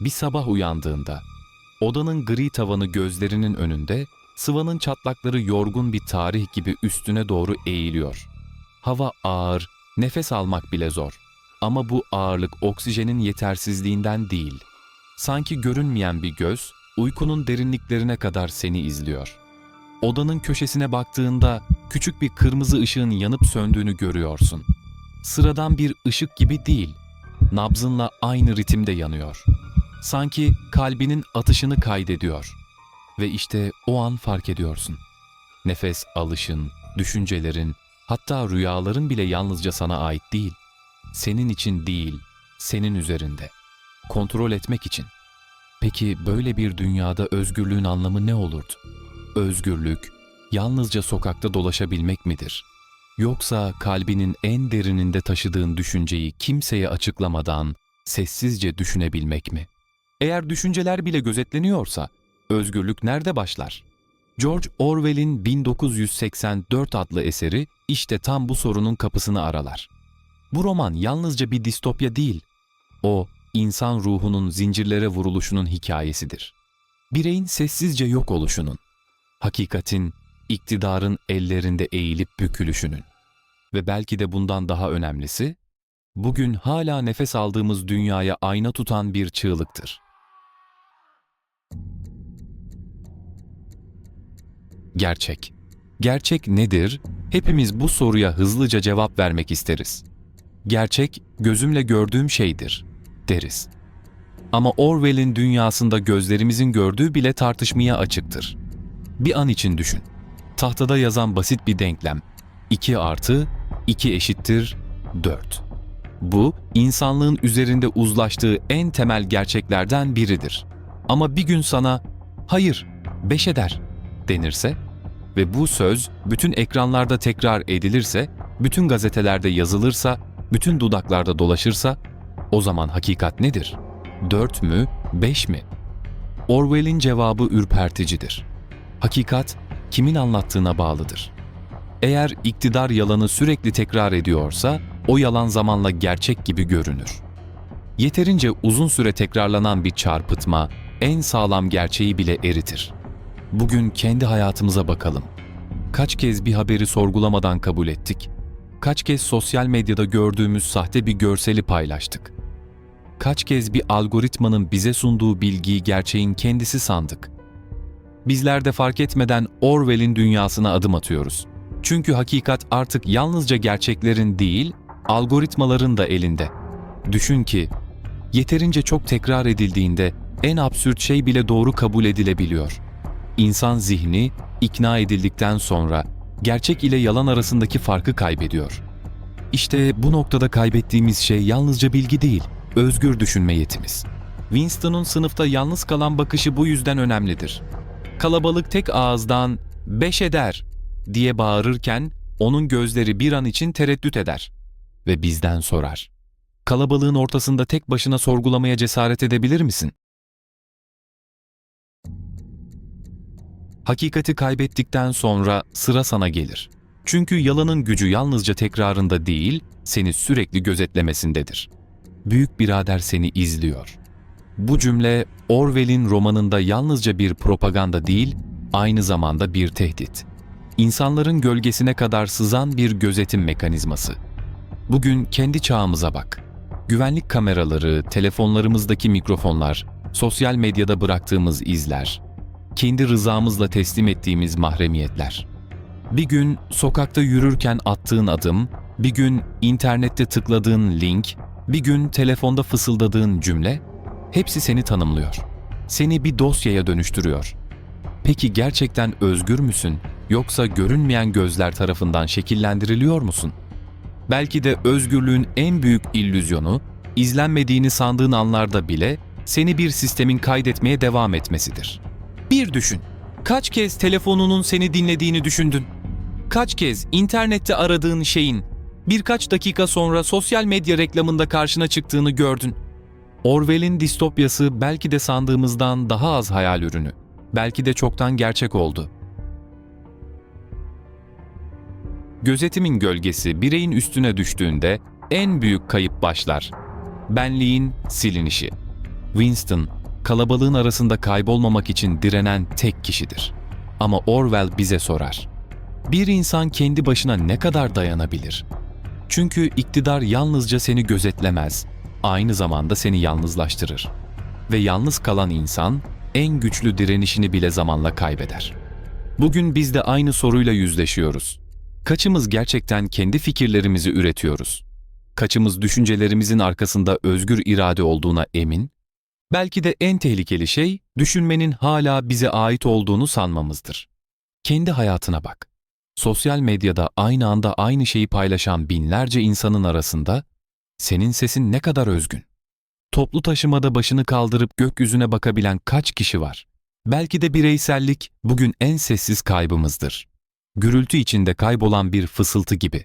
bir sabah uyandığında odanın gri tavanı gözlerinin önünde sıvanın çatlakları yorgun bir tarih gibi üstüne doğru eğiliyor. Hava ağır, nefes almak bile zor. Ama bu ağırlık oksijenin yetersizliğinden değil. Sanki görünmeyen bir göz uykunun derinliklerine kadar seni izliyor. Odanın köşesine baktığında küçük bir kırmızı ışığın yanıp söndüğünü görüyorsun. Sıradan bir ışık gibi değil, nabzınla aynı ritimde yanıyor. Sanki kalbinin atışını kaydediyor. Ve işte o an fark ediyorsun. Nefes alışın, düşüncelerin, hatta rüyaların bile yalnızca sana ait değil. Senin için değil, senin üzerinde. Kontrol etmek için. Peki böyle bir dünyada özgürlüğün anlamı ne olurdu? Özgürlük, yalnızca sokakta dolaşabilmek midir? Yoksa kalbinin en derininde taşıdığın düşünceyi kimseye açıklamadan sessizce düşünebilmek mi? Eğer düşünceler bile gözetleniyorsa, özgürlük nerede başlar? George Orwell'in 1984 adlı eseri işte tam bu sorunun kapısını aralar. Bu roman yalnızca bir distopya değil, o insan ruhunun zincirlere vuruluşunun hikayesidir. Bireyin sessizce yok oluşunun, hakikatin, iktidarın ellerinde eğilip bükülüşünün ve belki de bundan daha önemlisi, bugün hala nefes aldığımız dünyaya ayna tutan bir çığlıktır. Gerçek. Gerçek nedir? Hepimiz bu soruya hızlıca cevap vermek isteriz. Gerçek, gözümle gördüğüm şeydir, deriz. Ama Orwell'in dünyasında gözlerimizin gördüğü bile tartışmaya açıktır. Bir an için düşün. Tahtada yazan basit bir denklem. 2 artı 2 eşittir 4. Bu, insanlığın üzerinde uzlaştığı en temel gerçeklerden biridir. Ama bir gün sana, hayır, 5 eder denirse ve bu söz bütün ekranlarda tekrar edilirse, bütün gazetelerde yazılırsa, bütün dudaklarda dolaşırsa, o zaman hakikat nedir? 4 mü, 5 mi? Orwell'in cevabı ürperticidir. Hakikat, kimin anlattığına bağlıdır. Eğer iktidar yalanı sürekli tekrar ediyorsa, o yalan zamanla gerçek gibi görünür. Yeterince uzun süre tekrarlanan bir çarpıtma, en sağlam gerçeği bile eritir. Bugün kendi hayatımıza bakalım. Kaç kez bir haberi sorgulamadan kabul ettik? Kaç kez sosyal medyada gördüğümüz sahte bir görseli paylaştık? Kaç kez bir algoritmanın bize sunduğu bilgiyi gerçeğin kendisi sandık? Bizler de fark etmeden Orwell'in dünyasına adım atıyoruz. Çünkü hakikat artık yalnızca gerçeklerin değil, algoritmaların da elinde. Düşün ki, yeterince çok tekrar edildiğinde en absürt şey bile doğru kabul edilebiliyor. İnsan zihni ikna edildikten sonra gerçek ile yalan arasındaki farkı kaybediyor. İşte bu noktada kaybettiğimiz şey yalnızca bilgi değil, özgür düşünme yetimiz. Winston'un sınıfta yalnız kalan bakışı bu yüzden önemlidir. Kalabalık tek ağızdan beş eder diye bağırırken onun gözleri bir an için tereddüt eder ve bizden sorar. Kalabalığın ortasında tek başına sorgulamaya cesaret edebilir misin? Hakikati kaybettikten sonra sıra sana gelir. Çünkü yalanın gücü yalnızca tekrarında değil, seni sürekli gözetlemesindedir. Büyük birader seni izliyor. Bu cümle Orwell'in romanında yalnızca bir propaganda değil, aynı zamanda bir tehdit. İnsanların gölgesine kadar sızan bir gözetim mekanizması. Bugün kendi çağımıza bak. Güvenlik kameraları, telefonlarımızdaki mikrofonlar, sosyal medyada bıraktığımız izler, kendi rızamızla teslim ettiğimiz mahremiyetler. Bir gün sokakta yürürken attığın adım, bir gün internette tıkladığın link, bir gün telefonda fısıldadığın cümle, hepsi seni tanımlıyor. Seni bir dosyaya dönüştürüyor. Peki gerçekten özgür müsün yoksa görünmeyen gözler tarafından şekillendiriliyor musun? Belki de özgürlüğün en büyük illüzyonu, izlenmediğini sandığın anlarda bile seni bir sistemin kaydetmeye devam etmesidir. Bir düşün. Kaç kez telefonunun seni dinlediğini düşündün? Kaç kez internette aradığın şeyin birkaç dakika sonra sosyal medya reklamında karşına çıktığını gördün? Orwell'in distopyası belki de sandığımızdan daha az hayal ürünü. Belki de çoktan gerçek oldu. Gözetimin gölgesi bireyin üstüne düştüğünde en büyük kayıp başlar. Benliğin silinişi. Winston, kalabalığın arasında kaybolmamak için direnen tek kişidir. Ama Orwell bize sorar. Bir insan kendi başına ne kadar dayanabilir? Çünkü iktidar yalnızca seni gözetlemez, aynı zamanda seni yalnızlaştırır. Ve yalnız kalan insan en güçlü direnişini bile zamanla kaybeder. Bugün biz de aynı soruyla yüzleşiyoruz. Kaçımız gerçekten kendi fikirlerimizi üretiyoruz? Kaçımız düşüncelerimizin arkasında özgür irade olduğuna emin? Belki de en tehlikeli şey düşünmenin hala bize ait olduğunu sanmamızdır. Kendi hayatına bak. Sosyal medyada aynı anda aynı şeyi paylaşan binlerce insanın arasında senin sesin ne kadar özgün? Toplu taşımada başını kaldırıp gökyüzüne bakabilen kaç kişi var? Belki de bireysellik bugün en sessiz kaybımızdır. Gürültü içinde kaybolan bir fısıltı gibi.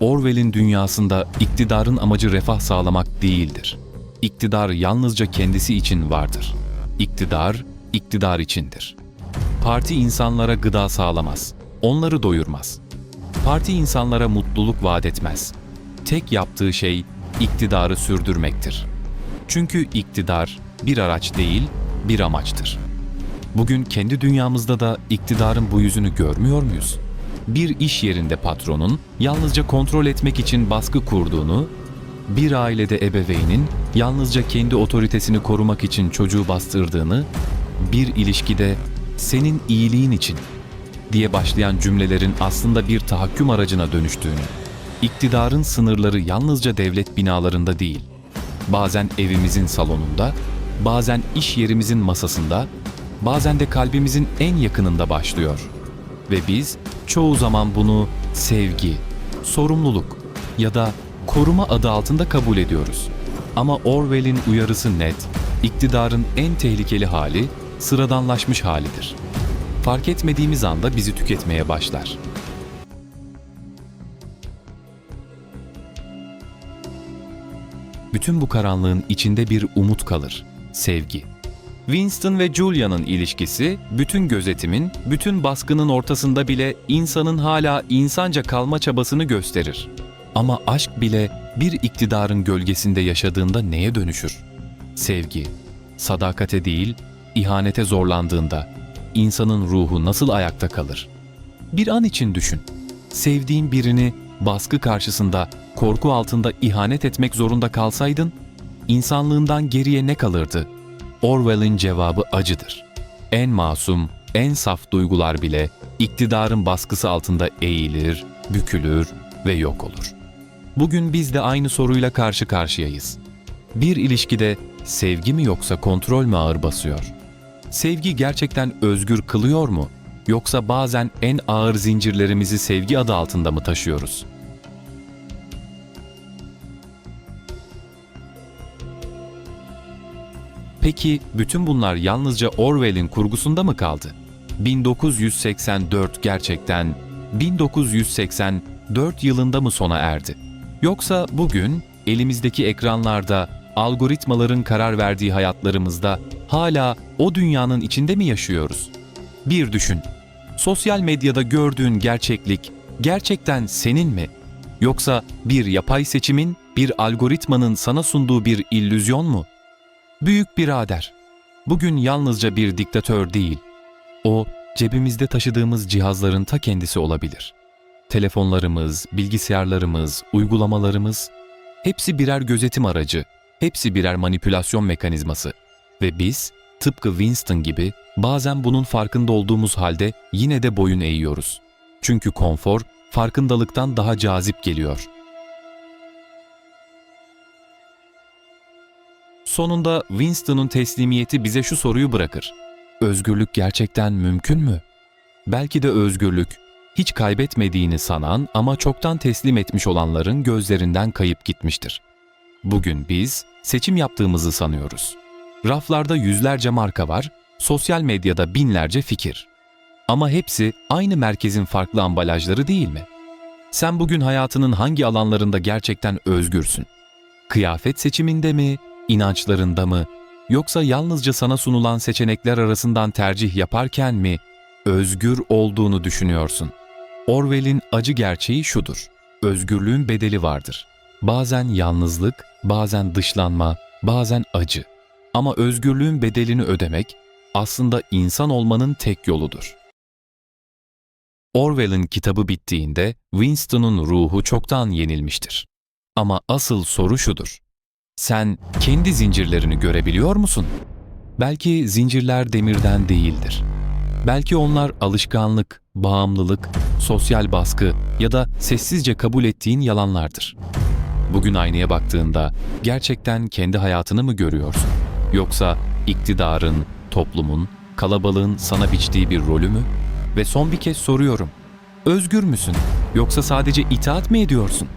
Orwell'in dünyasında iktidarın amacı refah sağlamak değildir. İktidar yalnızca kendisi için vardır. İktidar, iktidar içindir. Parti insanlara gıda sağlamaz, onları doyurmaz. Parti insanlara mutluluk vaat etmez. Tek yaptığı şey iktidarı sürdürmektir. Çünkü iktidar bir araç değil, bir amaçtır. Bugün kendi dünyamızda da iktidarın bu yüzünü görmüyor muyuz? Bir iş yerinde patronun yalnızca kontrol etmek için baskı kurduğunu, bir ailede ebeveynin yalnızca kendi otoritesini korumak için çocuğu bastırdığını, bir ilişkide senin iyiliğin için diye başlayan cümlelerin aslında bir tahakküm aracına dönüştüğünü, iktidarın sınırları yalnızca devlet binalarında değil, bazen evimizin salonunda, bazen iş yerimizin masasında, bazen de kalbimizin en yakınında başlıyor. Ve biz çoğu zaman bunu sevgi, sorumluluk ya da koruma adı altında kabul ediyoruz. Ama Orwell'in uyarısı net, iktidarın en tehlikeli hali sıradanlaşmış halidir. Fark etmediğimiz anda bizi tüketmeye başlar. Bütün bu karanlığın içinde bir umut kalır, sevgi. Winston ve Julia'nın ilişkisi, bütün gözetimin, bütün baskının ortasında bile insanın hala insanca kalma çabasını gösterir. Ama aşk bile bir iktidarın gölgesinde yaşadığında neye dönüşür? Sevgi, sadakate değil, ihanete zorlandığında insanın ruhu nasıl ayakta kalır? Bir an için düşün. Sevdiğin birini baskı karşısında, korku altında ihanet etmek zorunda kalsaydın, insanlığından geriye ne kalırdı? Orwell'in cevabı acıdır. En masum, en saf duygular bile iktidarın baskısı altında eğilir, bükülür ve yok olur. Bugün biz de aynı soruyla karşı karşıyayız. Bir ilişkide sevgi mi yoksa kontrol mü ağır basıyor? Sevgi gerçekten özgür kılıyor mu? Yoksa bazen en ağır zincirlerimizi sevgi adı altında mı taşıyoruz? Peki bütün bunlar yalnızca Orwell'in kurgusunda mı kaldı? 1984 gerçekten 1984 yılında mı sona erdi? Yoksa bugün elimizdeki ekranlarda algoritmaların karar verdiği hayatlarımızda hala o dünyanın içinde mi yaşıyoruz? Bir düşün. Sosyal medyada gördüğün gerçeklik gerçekten senin mi? Yoksa bir yapay seçimin, bir algoritmanın sana sunduğu bir illüzyon mu? Büyük birader. Bugün yalnızca bir diktatör değil. O cebimizde taşıdığımız cihazların ta kendisi olabilir. Telefonlarımız, bilgisayarlarımız, uygulamalarımız hepsi birer gözetim aracı, hepsi birer manipülasyon mekanizması ve biz tıpkı Winston gibi bazen bunun farkında olduğumuz halde yine de boyun eğiyoruz. Çünkü konfor farkındalıktan daha cazip geliyor. Sonunda Winston'un teslimiyeti bize şu soruyu bırakır. Özgürlük gerçekten mümkün mü? Belki de özgürlük, hiç kaybetmediğini sanan ama çoktan teslim etmiş olanların gözlerinden kayıp gitmiştir. Bugün biz seçim yaptığımızı sanıyoruz. Raflarda yüzlerce marka var, sosyal medyada binlerce fikir. Ama hepsi aynı merkezin farklı ambalajları değil mi? Sen bugün hayatının hangi alanlarında gerçekten özgürsün? Kıyafet seçiminde mi, inançlarında mı, yoksa yalnızca sana sunulan seçenekler arasından tercih yaparken mi özgür olduğunu düşünüyorsun? Orwell'in acı gerçeği şudur. Özgürlüğün bedeli vardır. Bazen yalnızlık, bazen dışlanma, bazen acı. Ama özgürlüğün bedelini ödemek aslında insan olmanın tek yoludur. Orwell'ın kitabı bittiğinde Winston'un ruhu çoktan yenilmiştir. Ama asıl soru şudur. Sen kendi zincirlerini görebiliyor musun? Belki zincirler demirden değildir. Belki onlar alışkanlık, bağımlılık, sosyal baskı ya da sessizce kabul ettiğin yalanlardır. Bugün aynaya baktığında gerçekten kendi hayatını mı görüyorsun? Yoksa iktidarın, toplumun, kalabalığın sana biçtiği bir rolü mü? Ve son bir kez soruyorum. Özgür müsün? Yoksa sadece itaat mi ediyorsun?